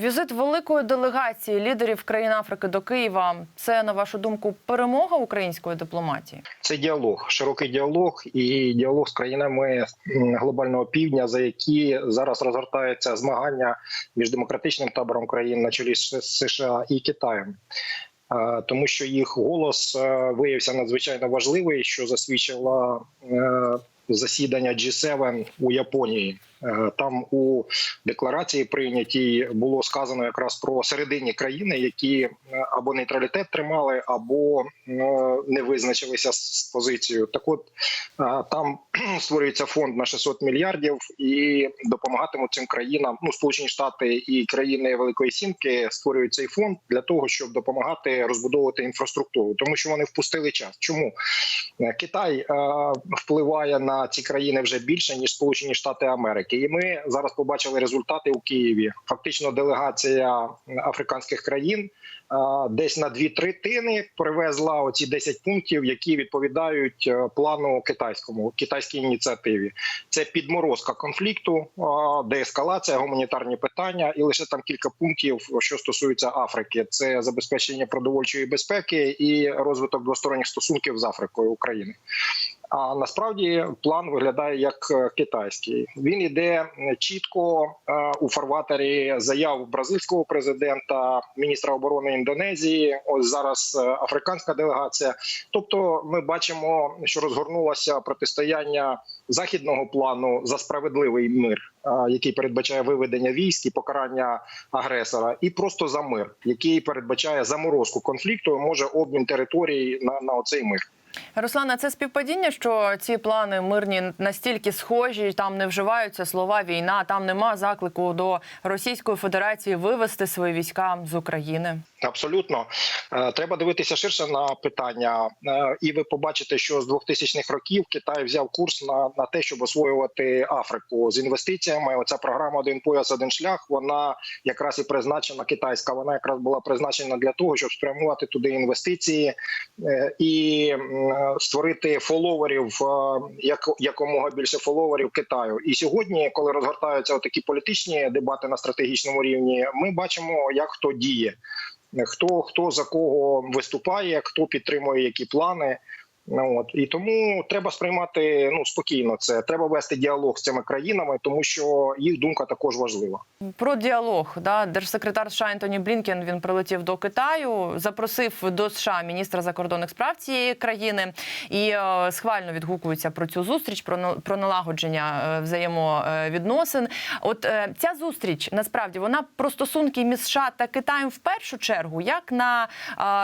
Візит великої делегації лідерів країн Африки до Києва це на вашу думку перемога української дипломатії? Це діалог, широкий діалог і діалог з країнами глобального півдня, за які зараз розгортаються змагання між демократичним табором країн на чолі США і Китаєм. Тому що їх голос е, виявився надзвичайно важливий, що засвідчило е, засідання G7 у Японії. Е, Там у декларації прийнятій було сказано якраз про середині країни, які е, або нейтралітет тримали, або е, не визначилися з позицією. Так, от там створюється фонд на 600 мільярдів і допомагатимуть цим країнам. Ну, Сполучені Штати і країни Великої Сімки створюють цей фонд для того, щоб допомагати розбудовувати інфраструктуру, тому що вони впустили час. Чому Китай впливає на ці країни вже більше ніж Сполучені Штати Америки, і ми зараз побачили результати у Києві. Фактично, делегація африканських країн десь на дві третини привезла оці 10 пунктів, які відповідають е, плану китайському китайській ініціативі. Це підморозка конфлікту, деескалація, гуманітарні питання, і лише там кілька пунктів, що стосуються Африки. Це забезпечення продовольчої безпеки і розвиток двосторонніх стосунків з Африкою України. А насправді план виглядає як е, китайський. Він іде е, чітко е, у фарватері заяв бразильського президента, міністра оборони Індонезії. Ось зараз африканська делегація. Тобто, ми бачимо, що розгорнулося протистояння західного плану за справедливий мир, який передбачає виведення військ і покарання агресора, і просто за мир, який передбачає заморозку конфлікту, може обмін територій на, на оцей мир. Руслана, це співпадіння, що ці плани мирні настільки схожі, там не вживаються слова війна, там нема заклику до Російської Федерації вивести свої війська з України. Абсолютно Е, треба дивитися ширше на питання, Е, і ви побачите, що з 2000-х років Китай взяв курс на, на те, щоб освоювати Африку з інвестиціями. Оця програма один пояс, один шлях. Вона якраз і призначена китайська. Вона якраз була призначена для того, щоб спрямувати туди інвестиції е, і створити фоловерів е, як якомога більше фоловерів Китаю. І сьогодні, коли розгортаються такі політичні дебати на стратегічному рівні, ми бачимо, як хто діє хто хто за кого виступає, хто підтримує які плани. Ну, от і тому треба сприймати ну спокійно це. Треба вести діалог з цими країнами, тому що їх думка також важлива. Про діалог да держсекретар США Ентоні Блінкен він прилетів до Китаю, запросив до США міністра закордонних справ цієї країни і е, схвально відгукується про цю зустріч, про про налагодження е, взаємовідносин. От е, ця зустріч насправді вона про стосунки між США та Китаєм в першу чергу. Як на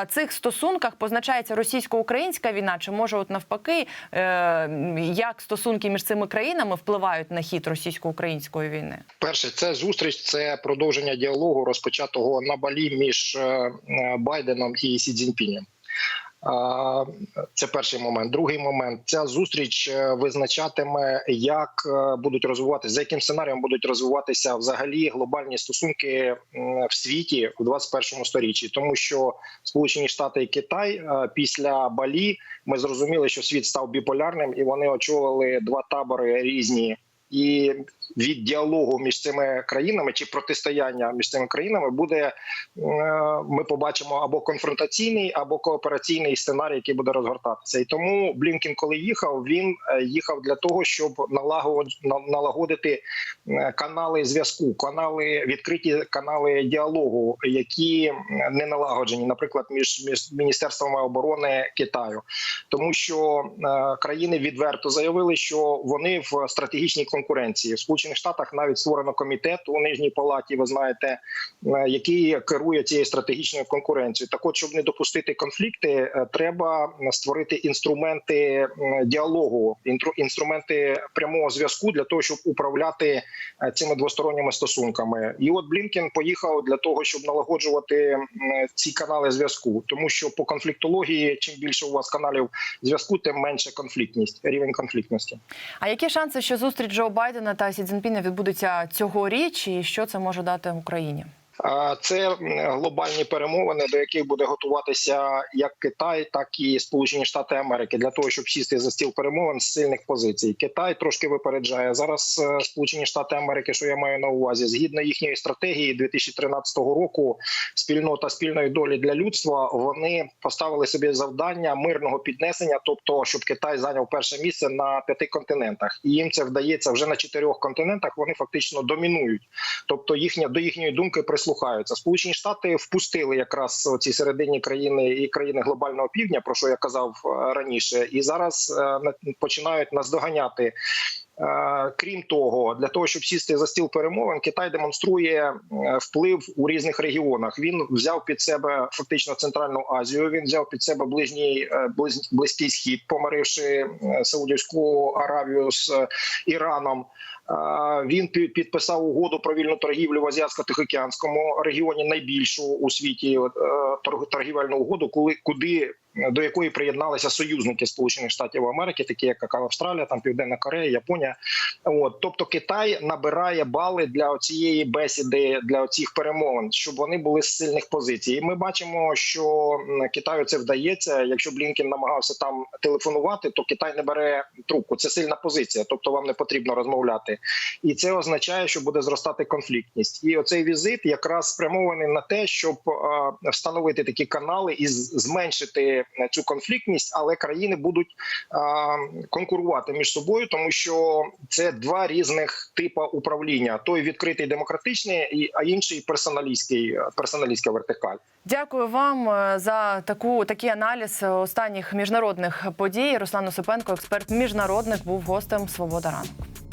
цих стосунках позначається російсько-українська війна? Чи може, от навпаки, е, як стосунки між цими країнами впливають на хід російсько-української війни? Перше, це зустріч, це продовження діалогу, розпочатого на балі між е, е, Байденом і Сі Цзіньпінем. Це перший момент. Другий момент ця зустріч е, визначатиме, як е, будуть розвиватися, за яким сценарієм будуть розвиватися взагалі глобальні стосунки в світі у 21 сторіччі, тому що Сполучені Штати і Китай е, після Балі ми зрозуміли, що світ став біполярним, і вони очолили два табори різні. І від діалогу між цими країнами чи протистояння між цими країнами буде е, ми побачимо або конфронтаційний, або коопераційний сценарій, який буде розгортатися. І тому Блінкін, коли їхав, він е, їхав для того, щоб налагодити, е, канали зв'язку, канали відкриті канали діалогу, які не налагоджені, наприклад, між, між міністерствами оборони Китаю, тому що країни відверто заявили, що вони в стратегічній конкуренції в Сполучених Штатах навіть створено комітет у нижній палаті. Ви знаєте, е, який керує цією стратегічною конкуренцією. Так, от, щоб не допустити конфлікти, е, треба створити інструменти е, діалогу, інструменти прямого зв'язку для того, щоб управляти цими двосторонніми стосунками. І от Блінкен поїхав для того, щоб налагоджувати ці канали зв'язку, тому що по конфліктології, чим більше у вас каналів зв'язку, тим менше конфліктність, рівень конфліктності. А які шанси, що зустріч Джо Байдена та Сі Цзінпіна відбудеться цьогоріч, і що це може дати Україні? Це глобальні перемовини, до яких буде готуватися як Китай, так і Сполучені Штати Америки для того, щоб сісти за стіл перемовин з сильних позицій. Китай трошки випереджає зараз. е, Сполучені Штати Америки, що я маю на увазі, згідно їхньої стратегії 2013 року, спільнота спільної долі для людства. Вони поставили собі завдання мирного піднесення, тобто щоб Китай зайняв перше місце на п'яти континентах, і їм це вдається вже на чотирьох континентах. Вони фактично домінують, тобто їхня до їхньої думки прислухаються. Сполучені Штати впустили якраз ці середині країни і країни глобального півдня, про що я казав е, раніше, і зараз е, на- починають наздоганяти. Е, Крім того, для того, щоб сісти за стіл перемовин, Китай демонструє вплив у різних регіонах. Він взяв під себе фактично Центральну Азію. Він взяв під себе ближній близький схід, помиривши Саудівську Аравію з Іраном. Він підписав угоду про вільну торгівлю в Азіатсько-Тихоокеанському регіоні, найбільшу у світі е, торгівельну угоду, коли куди до якої приєдналися союзники Сполучених Штатів Америки, такі як Австралія, там Південна Корея, Японія. От тобто Китай набирає бали для цієї бесіди, для цих перемовин, щоб вони були з сильних позицій. І ми бачимо, що Китаю це вдається. Якщо Блінкен намагався там телефонувати, то Китай не бере трубку. Це сильна позиція, тобто вам не потрібно розмовляти, і це означає, що буде зростати конфліктність. І оцей візит якраз спрямований на те, щоб е, встановити такі канали і зменшити цю конфліктність, але країни будуть е, конкурувати між собою, тому що це два різних типи управління: той відкритий демократичний, а інший персоналістський е, персоналістська вертикаль. Дякую вам за таку такий аналіз останніх міжнародних подій. Руслан Осипенко, експерт міжнародник, був гостем Свобода ранку.